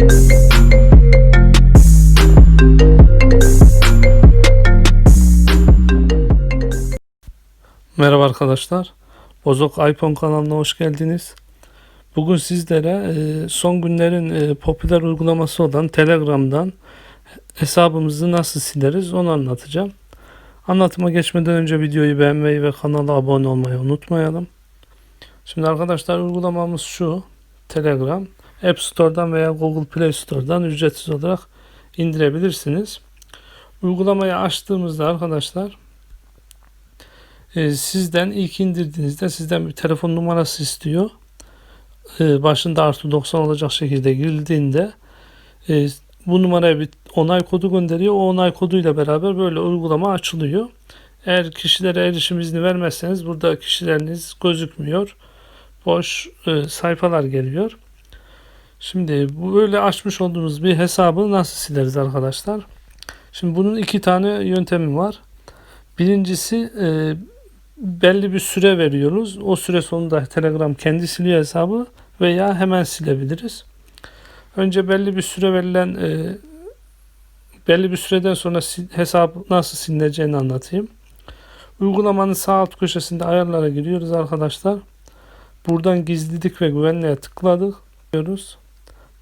Merhaba arkadaşlar. Bozok iPhone kanalına hoş geldiniz. Bugün sizlere e, son günlerin e, popüler uygulaması olan Telegram'dan hesabımızı nasıl sileriz onu anlatacağım. Anlatıma geçmeden önce videoyu beğenmeyi ve kanala abone olmayı unutmayalım. Şimdi arkadaşlar uygulamamız şu. Telegram. App Store'dan veya Google Play Store'dan ücretsiz olarak indirebilirsiniz. Uygulamayı açtığımızda arkadaşlar e, sizden ilk indirdiğinizde sizden bir telefon numarası istiyor. E, başında artı 90 olacak şekilde girildiğinde e, bu numaraya bir onay kodu gönderiyor. O onay koduyla beraber böyle uygulama açılıyor. Eğer kişilere erişim izni vermezseniz burada kişileriniz gözükmüyor. Boş sayfalar geliyor. Şimdi bu böyle açmış olduğumuz bir hesabı nasıl sileriz arkadaşlar? Şimdi bunun iki tane yöntemi var. Birincisi e, belli bir süre veriyoruz. O süre sonunda Telegram kendi siliyor hesabı veya hemen silebiliriz. Önce belli bir süre verilen e, belli bir süreden sonra hesap nasıl silineceğini anlatayım. Uygulamanın sağ alt köşesinde ayarlara giriyoruz arkadaşlar. Buradan gizlilik ve güvenliğe tıkladık. Diyoruz.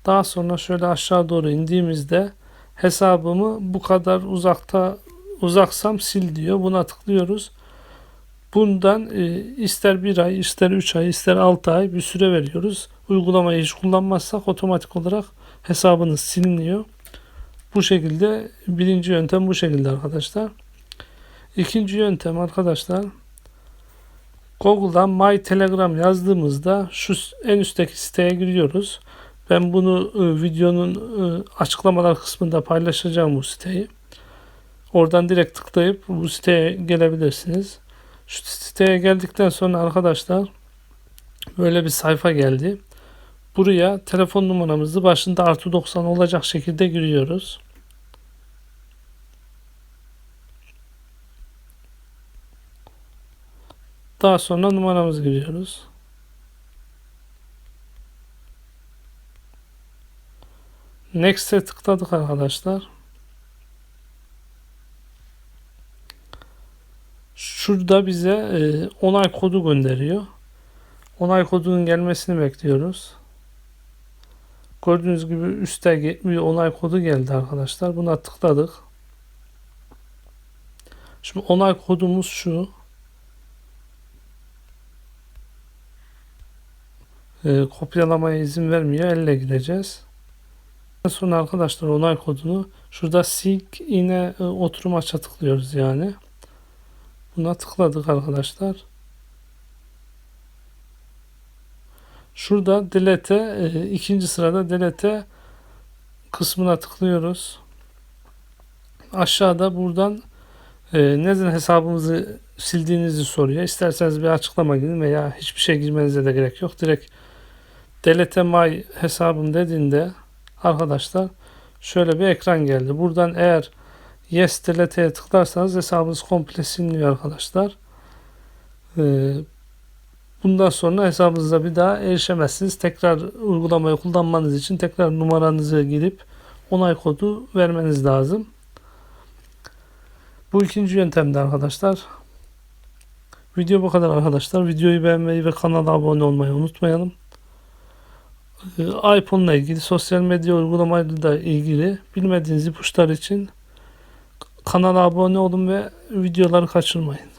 Daha sonra şöyle aşağı doğru indiğimizde hesabımı bu kadar uzakta uzaksam sil diyor. Buna tıklıyoruz. Bundan e, ister bir ay, ister üç ay, ister altı ay bir süre veriyoruz. Uygulamayı hiç kullanmazsak otomatik olarak hesabınız siliniyor. Bu şekilde birinci yöntem bu şekilde arkadaşlar. İkinci yöntem arkadaşlar Google'dan My Telegram yazdığımızda şu en üstteki siteye giriyoruz. Ben bunu e, videonun e, açıklamalar kısmında paylaşacağım bu siteyi. Oradan direkt tıklayıp bu siteye gelebilirsiniz. Şu siteye geldikten sonra arkadaşlar böyle bir sayfa geldi. Buraya telefon numaramızı başında artı 90 olacak şekilde giriyoruz. Daha sonra numaramızı giriyoruz. Next'e tıkladık arkadaşlar. Şurada bize e, onay kodu gönderiyor. Onay kodunun gelmesini bekliyoruz. Gördüğünüz gibi üstte bir onay kodu geldi arkadaşlar. Buna tıkladık. Şimdi onay kodumuz şu. E, kopyalamaya izin vermiyor. Elle gideceğiz. Sonra arkadaşlar onay kodunu şurada seek yine e, oturum aça tıklıyoruz yani. Buna tıkladık arkadaşlar. Şurada delete e, ikinci sırada delete kısmına tıklıyoruz. Aşağıda buradan e, neden hesabımızı sildiğinizi soruyor. İsterseniz bir açıklama girin veya hiçbir şey girmenize de gerek yok. Direkt delete my hesabım dediğinde arkadaşlar şöyle bir ekran geldi. Buradan eğer Yes delete'ye tıklarsanız hesabınız komple siliniyor arkadaşlar. Ee, bundan sonra hesabınıza bir daha erişemezsiniz. Tekrar uygulamayı kullanmanız için tekrar numaranızı girip onay kodu vermeniz lazım. Bu ikinci yöntemde arkadaşlar. Video bu kadar arkadaşlar. Videoyu beğenmeyi ve kanala abone olmayı unutmayalım. Ee, iPhone ile ilgili sosyal medya uygulamayla ilgili bilmediğiniz ipuçları için Kanala abone olun ve videoları kaçırmayın.